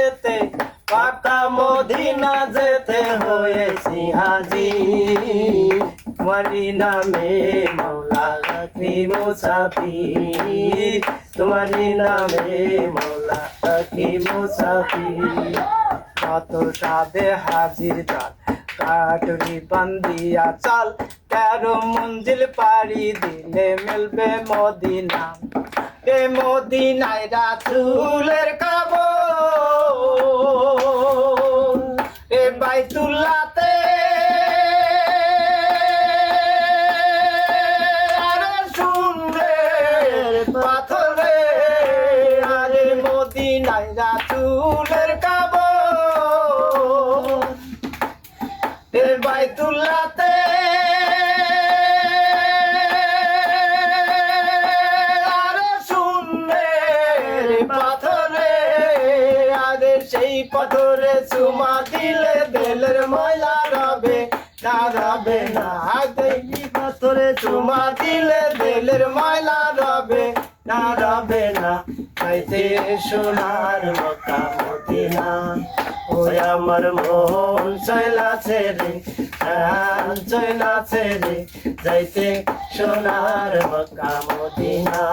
যেতে পাকা মদিনা যেতে হয়েছি হাজি। তোমারি নামে মৌলা রাখি মুসাফির। তোমারি নামে মৌলা রাখি মুসাফির। কত হাজির চাল কাটরি বান্দিয়া চাল। তেরো মঞ্জিল পাড়ি দিলে মিলবে মদিনা। মদিনায় রাসুলের কাব বাইতুল্লাতে আরে শুনরে পাথরে আরে সেই পাথরে চুমা দিলে বেলের ময়লা রবে না রবে না দেখি পাথরে চুমা দিলে বেলের ময়লা রবে না রবে না। খাইতে সোনার মকা মদিনা ওই আমার মন চলাছে রে, প্রাণ রে, যাইতে সোনার মকা মদিনা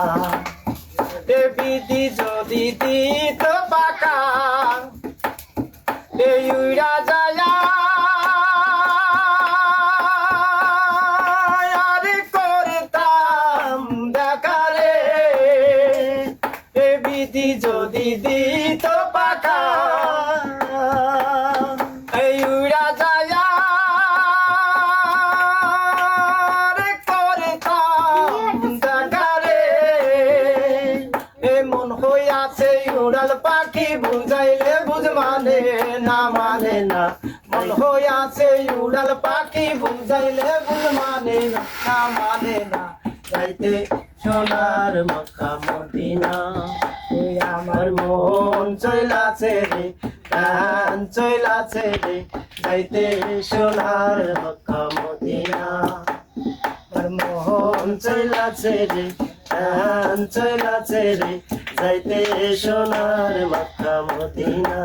দেবী যদি দিত পাকা, এই উড়া বিধি যদি দিত পাকা এই উড়া যায় দেখারে এমন হইয়াছে উড়াল পাখি, বুঝাইলে বুঝ মানে না মানে না। মন হইয়াছে উড়াল পাখি, বুঝাইলে বুঝ মানে না না মানে না। যাইতে সোনার মক্কা মদিনা। চলাছে রে প্রাণ চলাছে রে যাইতে সোনার মক্কা মদিনা। আর মোহন চলাছে রে প্রাণ চলাছে রে যাইতে সোনার মদিনা।